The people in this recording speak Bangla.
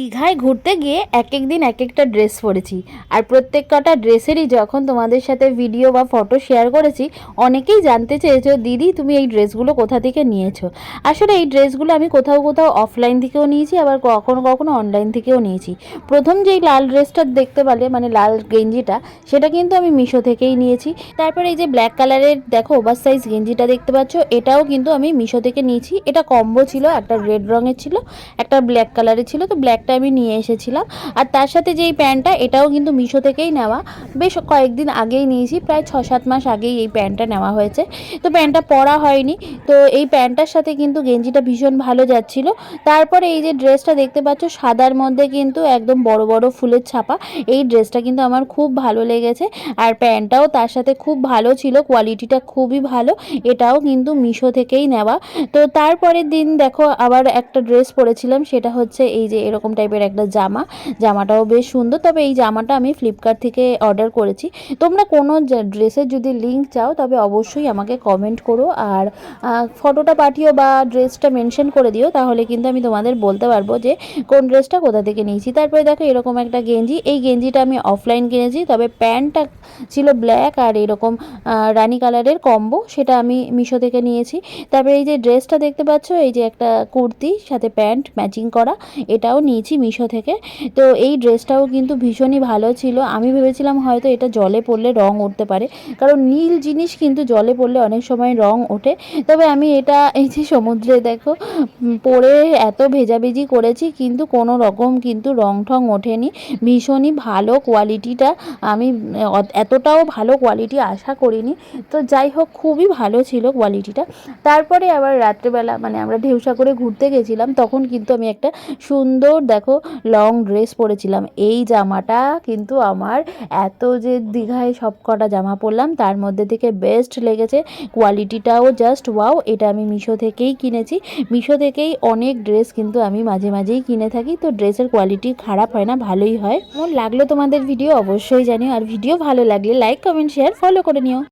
দীঘায় ঘুরতে গিয়ে এক এক দিন এক একটা ড্রেস পরেছি। আর প্রত্যেক কটা ড্রেসেরই যখন তোমাদের সাথে ভিডিও বা ফটো শেয়ার করেছি, অনেকেই জানতে চেয়েছো, দিদি, তুমি এই ড্রেসগুলো কোথা থেকে নিয়েছো? আসলে এই ড্রেসগুলো আমি কোথাও কোথাও অফলাইন থেকেও নিয়েছি, আবার কখনো কখনো অনলাইন থেকেও নিয়েছি। প্রথম যেই লাল ড্রেসটা দেখতে পালে মানে লাল গেঞ্জিটা, সেটা কিন্তু আমি মিশো থেকেই নিয়েছি। তারপর এই যে ব্ল্যাক কালারের দেখো ওভার সাইজ গেঞ্জিটা দেখতে পাচ্ছ, এটাও কিন্তু আমি মিশো থেকে নিয়েছি। এটা কম্বো ছিল, একটা রেড রঙের ছিল, একটা ব্ল্যাক কালারের ছিল। তো ব্ল্যাকটা আমি নিয়ে এসেছিলাম। আর তার সাথে যেই প্যান্টটা, এটাও কিন্তু মিশো থেকেই নেওয়া। বেশ কয়েকদিন আগেই নিয়েছি, প্রায় ছ সাত মাস আগেই এই প্যান্টটা নেওয়া হয়েছে। তো প্যান্টটা পরা হয়নি। তো এই প্যান্টটার সাথে কিন্তু গেঞ্জিটা ভীষণ ভালো যাচ্ছিল। তারপরে এই যে ড্রেসটা দেখতে পাচ্ছ, সাদার মধ্যে কিন্তু একদম বড় বড় ফুলের ছাপা। এই ড্রেসটা কিন্তু আমার খুব ভালো লেগেছে। আর প্যান্টটাও তার সাথে খুব ভালো ছিল, কোয়ালিটিটা খুবই ভালো। এটাও কিন্তু মিশো থেকেই নেওয়া। তো তারপরের দিন দেখো, আবার একটা ড্রেস পরেছিলাম, সেটা হচ্ছে এই যে এরকম টাইপের একটা জামা। জামাটাও বেশ সুন্দর। তবে এই জামাটা আমি ফ্লিপকার্ট থেকে অর্ডার করেছি। তোমরা কোনো ড্রেসের যদি লিঙ্ক চাও, তবে অবশ্যই আমাকে কমেন্ট করো। আর ফটোটা পাঠিও বা ড্রেসটা মেনশন করে দিও। তাহলে কিন্তু আমি তোমাদের বলতে পারব যে, কোন ড্রেসটা কোথা থেকে নিয়েছি। তারপরে দেখো, এরকম একটা গেঞ্জি। এই গেঞ্জিটা আমি অফলাইন কিনেছি। তবে প্যান্টটা ছিল ব্ল্যাক আর এরকম রানি কালারের কম্বো সেটা আমি মিশো থেকে নিয়েছি। তারপরে এই যে ড্রেসটা দেখতে পাচ্ছ, এই যে একটা কুর্তি, সাথে প্যান্ট ম্যাচিং করা, এটাও নিয়েছি মিশো থেকে। তো এই ড্রেসটাও কিন্তু ভীষণই ভালো ছিল। আমি ভেবেছিলাম হয়তো এটা জলে পড়লে রং উঠতে পারে। কারণ নীল জিনিস কিন্তু জলে পড়লে অনেক সময় রং ওঠে। তবে আমি এটা, এই যে সমুদ্রে দেখো পরে এত ভেজাভেজি করেছি, কিন্তু কোনো রকম কিন্তু রং ঠং ওঠেনি। ভীষণই ভালো কোয়ালিটিটা। আমি এতটাও ভালো কোয়ালিটি আশা করিনি। তো যাই হোক, খুবই ভালো ছিল কোয়ালিটিটা। তারপরে আবার রাত্রেবেলা মানে আমরা ঢেউসা করে ঘুরতে গেছিলাম, তখন কিন্তু আমি একটা সুন্দর দেখো লং ড্রেস পরেছিলাম। এই জামাটা কিন্তু আমার এত যে দীঘায় সব কটা জামা পরলাম, তার মধ্যে থেকে বেস্ট লেগেছে। কোয়ালিটিটাও জাস্ট ওয়াও এটা আমি মিশো থেকেই কিনেছি। মিশো থেকেই অনেক ড্রেস কিন্তু আমি মাঝে মাঝেই কিনে থাকি, তো ড্রেসের কোয়ালিটি খারাপ হয় না, ভালোই হয়। মন লাগল তোমাদের ভিডিও অবশ্যই জানিও। আর ভিডিও ভালো লাগলে লাইক কমেন্ট শেয়ার ফলো করে নিও।